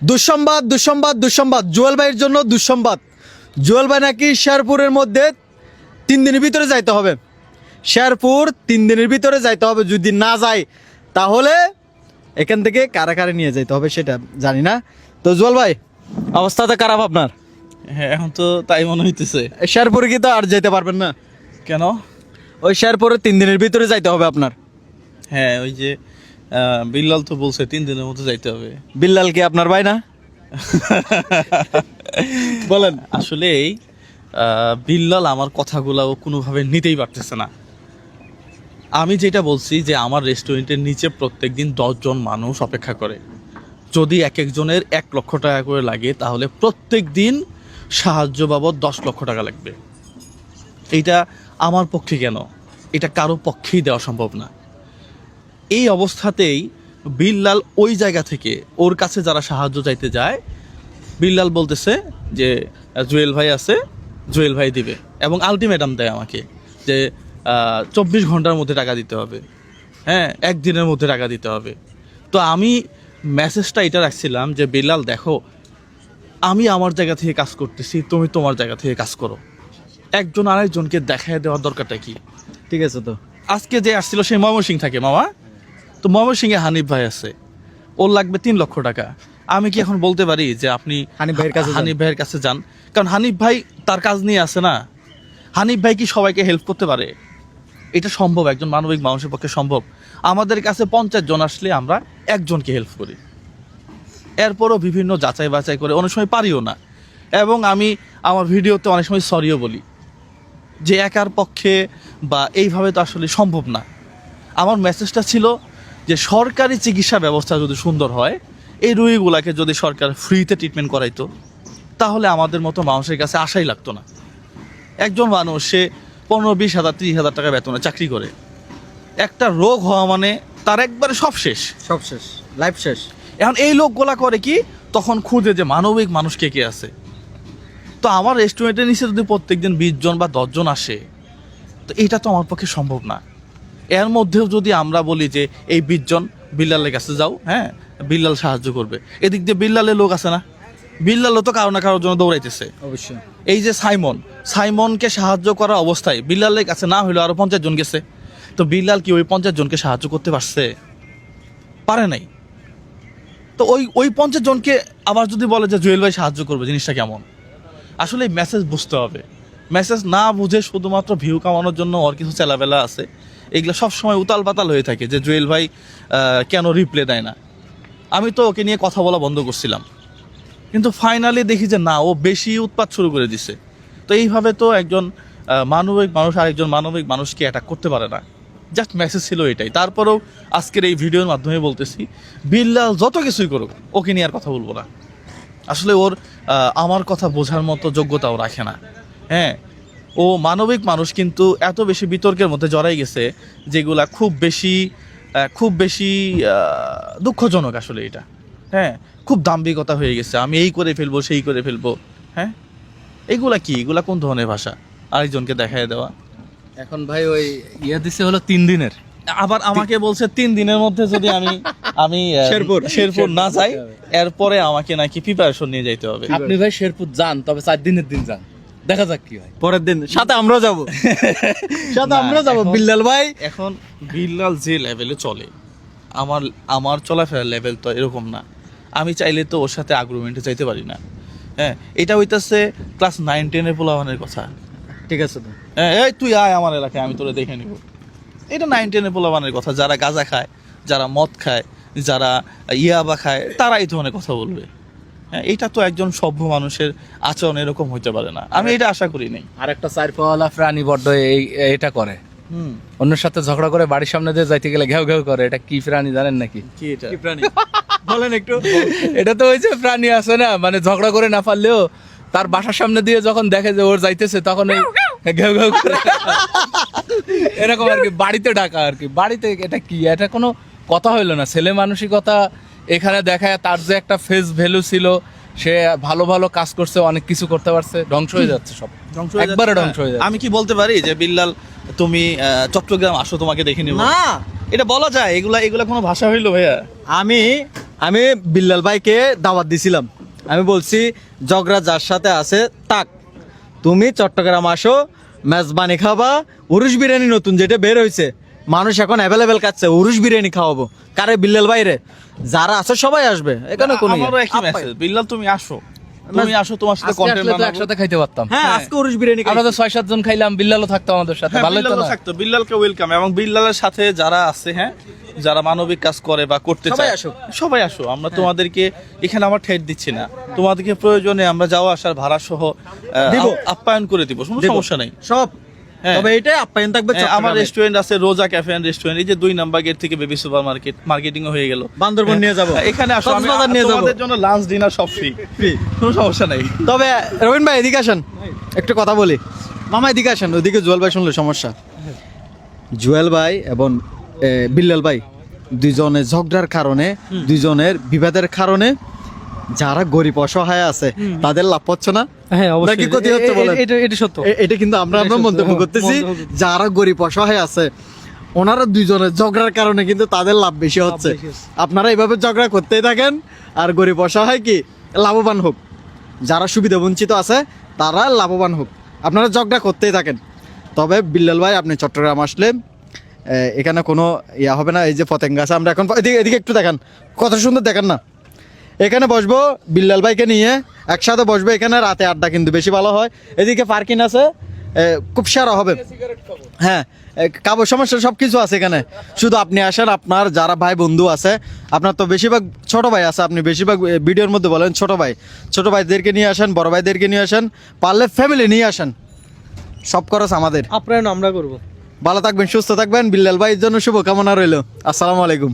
দুঃসংবাদ দুঃসংবাদ দুঃসংবাদ। জুয়েল ভাইয়ের জন্য দুঃসংবাদ। জুয়েল ভাই নাকি শেরপুরের মধ্যে তিন দিনের ভিতরে যাইতে হবে। শেরপুর তিন দিনের ভিতরে যাইতে হবে। যদি না যায় তাহলে এখান থেকে কারা কারা নিয়ে যাইতে হবে সেটা জানি না। তো জুয়েল ভাই অবস্থা তো খারাপ আপনার? হ্যাঁ এখন তো তাই মনে হইতেছে। শেরপুরে কি তো আর যেতে পারবেন না? কেন? ওই শেরপুরে তিন দিনের ভিতরে যাইতে হবে আপনার। হ্যাঁ ওই যে বিল্লাল তো বলছে তিন দিনের মধ্যে যাইতে হবে। বিল্লাল কি আপনার ভাই না? বলেন। আসলেই আহ, বিল্লাল আমার কথাগুলো ও কোনোভাবে নিতেই পারতেছে না। আমি যেটা বলছি যে আমার রেস্টুরেন্টের নিচে প্রত্যেক দিন দশজন মানুষ অপেক্ষা করে। যদি এক একজনের এক লক্ষ টাকা করে লাগে তাহলে প্রত্যেক দিন সাহায্য বাবদ দশ লক্ষ টাকা লাগবে। এইটা আমার পক্ষে কেন? এটা কারও পক্ষেই দেওয়া সম্ভব না। এই অবস্থাতেই বিল্লাল ওই জায়গা থেকে ওর কাছে যারা সাহায্য চাইতে যায় বিল্লাল বলতেছে যে জুয়েল ভাই আছে জুয়েল ভাই দিবে। এবং আলটিমেটাম দেয় আমাকে যে চব্বিশ ঘণ্টার মধ্যে টাকা দিতে হবে। হ্যাঁ একদিনের মধ্যে টাকা দিতে হবে। তো আমি মেসেজটা এটা রাখছিলাম যে বিল্লাল দেখো আমি আমার জায়গা থেকে কাজ করতেছি তুমি তোমার জায়গা থেকে কাজ করো। একজন আরেকজনকে দেখায় দেওয়ার দরকারটা কি? ঠিক আছে তো। আজকে যে আসছিল সেই ময়মনসিং থাকে মামা। তো ময়মনসিংহে হানিফ ভাই আছে। ওর লাগবে তিন লক্ষ টাকা। আমি কি এখন বলতে পারি যে আপনি হানিফ ভাইয়ের কাছে হানিফ ভাইয়ের কাছে যান? কারণ হানিফ ভাই তার কাজ নিয়ে আছে না। হানিফ ভাই কি সবাইকে হেল্প করতে পারে? এটা সম্ভব একজন মানবিক মানুষের পক্ষে সম্ভব। আমাদের কাছে পঞ্চাশ জন আসলে আমরা একজনকে হেল্প করি। এরপরও বিভিন্ন যাচাই বাছাই করে অনেক সময় পারিও না। এবং আমি আমার ভিডিওতে অনেক সময় সরিও বলি। যে একার পক্ষে বা এইভাবে তো আসলে সম্ভব না। আমার মেসেজটা ছিল যে সরকারি চিকিৎসা ব্যবস্থা যদি সুন্দর হয় এই রোগীগুলাকে যদি সরকার ফ্রিতে ট্রিটমেন্ট করাইতো তাহলে আমাদের মতো মানুষের কাছে আশাই লাগতো না। একজন মানুষ সে পনেরো বিশ হাজার ত্রিশ হাজার টাকা বেতনে চাকরি করে। একটা রোগ হওয়া মানে তার একবারে সব শেষ। সব শেষ লাইফ শেষ। এখন এই লোকগুলা করে কি তখন খুঁজে যে মানবিক মানুষ কে কে আছে। তো আমার রেস্টুরেন্টের নিচে যদি প্রত্যেকদিন বিশ জন বা দশজন আসে তো এটা তো আমার পক্ষে সম্ভব না। এর মধ্যেও যদি আমরা বলি যে এই বিশ জন বিল্লালের কাছে যাও হ্যাঁ বিল্লাল সাহায্য করবে। এদিক দিয়ে বিল্লালের লোক আছে না? বিল্লালও তো কারও না কারোর জন্য দৌড়াইতেছে। অবশ্যই। এই যে সাইমন সাইমনকে সাহায্য করা অবস্থায় বিল্লালের কাছে না হইলেও আরও পঞ্চাশ জন গেছে। তো বিল্লাল কি ওই পঞ্চাশ জনকে সাহায্য করতে পারছে? পারে নাই। তো ওই ওই পঞ্চাশ জনকে আবার যদি বলে যে জুয়েল ভাই সাহায্য করবে জিনিসটা কেমন? আসলে মেসেজ বুঝতে হবে। মেসেজ না বুঝে শুধুমাত্র ভিউ কামানোর জন্য ওর কিছু চেলাবেলা আছে। এগুলো সবসময় উতাল পাতাল হয়ে থাকে যে জুয়েল ভাই কেন রিপ্লে দেয় না। আমি তো ওকে নিয়ে কথা বলা বন্ধ করছিলাম। কিন্তু ফাইনালি দেখি যে না, ও বেশি উৎপাত শুরু করে দিছে। তো এইভাবে তো একজন মানবিক মানুষ আরেকজন মানবিক মানুষকে অ্যাটাক করতে পারে না। জাস্ট মেসেজ ছিল এটাই। তারপরেও আজকের এই ভিডিওর মাধ্যমে বলতেছি, বিল্লাল যত কিছুই করুক, ওকে নিয়ে আর কথা বলব না। আসলে ওর আমার কথা বোঝার মতো যোগ্যতাও রাখে না। হ্যাঁ ও মানবিক মানুষ কিন্তু এত বেশি বিতর্কের মধ্যে জড়াই গেছে যেগুলা খুব বেশি খুব বেশি দুঃখজনক আসলে এটা। হ্যাঁ খুব দাম্ভিকতা হয়ে গেছে। আমি এই করে ফেলব সেই করে ফেলব। হ্যাঁ এগুলা কি? এগুলা কোন ধরনের ভাষা? আরেকজনকে দেখায় দেওয়া। এখন ভাই ওই ইয়ে দিছে হলো তিন দিনের। আবার আমাকে বলছে তিন দিনের মধ্যে যদি আমি আমি শেরপুর। শেরপুর না যাই এরপরে আমাকে নাকি প্রিপারেশন নিয়ে যাইতে হবে। আপনি ভাই শেরপুর যান তবে চার দিনের দিন যান। দেখা যাক কি হয়। পরের দিন সাথে আমরা যাব। সাথে আমরা যাব বিল্লাল ভাই। এখন বিল্লাল যে লেভেলে চলে আমার আমার চলাফেরার লেভেল তো এরকম না। আমি চাইলে তো ওর সাথে আগ্রুমেন্টে চাইতে পারি না। হ্যাঁ এটা হইতাছে ক্লাস নাইন টেনের পোলাওয়ানের কথা। ঠিক আছে তো। হ্যাঁ এই তুই আয় আমার এলাকায় আমি তোরে দেখে নিব। এটা নাইন টেনের পোলাওয়ানের কথা যারা গাঁজা খায় যারা মদ খায় যারা ইয়াবা খায় তারা এই ধরনের কথা বলবে। হ্যাঁ এটা তো একজন সভ্য মানুষের আচরণ এরকম হইতে পারে না। আমি এটা আশা করি নাই। আর একটা চার পাওয়ালা প্রাণী বড্ড এই এটা করে। হুম। অন্যের সাথে ঝগড়া করে বাড়ির সামনে দিয়ে যাইতে গেলে ঘেউ ঘেউ করে। এটা কি প্রাণী জানেন নাকি? কি এটা? কি প্রাণী? বলেন একটু। এটা তো ওই যে প্রাণী আছে না মানে ঝগড়া করে না পারলেও তার বাসার সামনে দিয়ে যখন দেখে যে ওর যাইতেছে তখন ওই ঘেউ ঘেউ করে। এরকম আর কি বাড়িতে ডাকা আর কি। বাড়িতে এটা কি? এটা কোনো কথা হইল না। ছেলে মানসিকতা এখানে দেখায় তার যে একটা ফেস ভ্যালু ছিল সে ভালো ভালো কাজ করছে অনেক কিছু করতে পারছে ধ্বংস হয়ে যাচ্ছে সব। ধ্বংস একবারে ধ্বংস হয়ে যাচ্ছে। আমি কি বলতে পারি যে বিল্লাল তুমি চট্টগ্রাম আসো তোমাকে দেখে নিব। না। এটা বলা যায় এগুলা এগুলা কোনো ভাষা হইল ভাইয়া। আমি আমি বিল্লাল ভাইকে দাওয়াত দিছিলাম। আমি বলছি জগরা যার সাথে আছে তাক। তুমি চট্টগ্রাম আসো মেজবানি খাবা উরুষ বিরিয়ানি নতুন যেটা বের হয়েছে মানুষ এখন অ্যাভেলেবেল খাচ্ছে উরুষ বিরিয়ানি খাওয়াবো। কারে বিল্লাল বাইরে যারা আছে সবাই আসবে। এখানে কোনো ইয়ে। আমারও একই মেসেজ বিল্লাল তুমি আসো। তুমি আসো তোমার সাথে কন্টেন্ট বানাবো। একসাথে খাইতে পারতাম। হ্যাঁ আজকে উরুষ বিরিয়ানি আমরা তো ছয় সাত জন খাইলাম বিল্লালও থাকতো আমাদের সাথে হ্যাঁ, ভালোই তো না? থাকতো। বিল্লালকে ওয়েলকাম এবং বিল্লালের সাথে যারা আছে হ্যাঁ যারা মানবিক কাজ করে বা করতে সবাই চায় সবাই আসো আমরা তোমাদেরকে এখানে আমার ঠেট দিচ্ছি না। তোমাদেরকে প্রয়োজনে আমরা যাওয়া আসার ভাড়া সহ আপ্যায়ন করে দিব কোনো সমস্যা নাই। সব। হ্যাঁ। তবে এটাই আপ্যায়ন থাকবে হ্যাঁ, আমার রেস্টুরেন্ট আছে রোজা ক্যাফে এন্ড রেস্টুরেন্ট এই যে দুই নাম্বার গেট থেকে বেবি সুপার মার্কেট মার্কেটিং হয়ে গেল। বান্দরবন নিয়ে যাব। হ্যাঁ, এখানে আসো আমি নিয়ে যাব। তোমাদের জন্য লাঞ্চ ডিনার সব ফ্রি। কোনো সমস্যা নাই। তবে রবীন ভাই এদিকে আসেন। একটু কথা বলি। মামা এদিকে আসেন। ওদিকে জুয়েল ভাই শুনলে সমস্যা। জুয়েল ভাই এবং বিল্লাল ভাই দুইজনের ঝগড়ার কারণে দুইজনের বিবাদের কারণে যারা গরিব অসহায় আছে তাদের লাভ হচ্ছে না? হ্যাঁ অবশ্যই। ক্ষতি হচ্ছে এ- এ- বলেন? এটা এটা সত্য। এটা কিন্তু আমরা আমরা মন্তব্য করতেছি যারা গরিব অসহায় আছে ওনারা দুইজনের ঝগড়ার কারণে কিন্তু তাদের লাভ বেশি হচ্ছে। আপনারা এইভাবে ঝগড়া করতেই থাকেন আর গরিব অসহায় কি? লাভবান হোক। যারা সুবিধা বঞ্চিত আছে তারা লাভবান হোক। আপনারা ঝগড়া করতেই থাকেন। তবে বিল্লাল ভাই আপনি চট্টগ্রাম আসলে এখানে কোনো ইয়া হবে না এই যে পতেঙ্গা আছে আমরা এখন এদিকে এদিকে একটু দেখান। কত সুন্দর দেখেন না। এখানে বসবো বিল্লাল ভাইকে নিয়ে। একসাথে বসবো এখানে রাতে আড্ডা কিন্তু বেশি ভালো হয়। এদিকে পার্কিং আছে খুব সারা হবে। হ্যাঁ কাবো সমস্যা সব কিছু আছে এখানে। শুধু আপনি আসেন আপনার যারা ভাই বন্ধু আছে আপনার তো বেশিরভাগ ছোট ভাই আছে আপনি বেশিরভাগ ভিডিওর মধ্যে বলেন ছোট ভাই। ছোট ভাইদেরকে নিয়ে আসেন বড় ভাইদেরকে নিয়ে আসেন পারলে ফ্যামিলি নিয়ে আসেন। সব খরচ আমাদের। আপ্যায়ন আমরা করব। ভালো থাকবেন সুস্থ থাকবেন। বিল্লাল ভাইয়ের জন্য শুভকামনা রইল। আসসালামু আলাইকুম।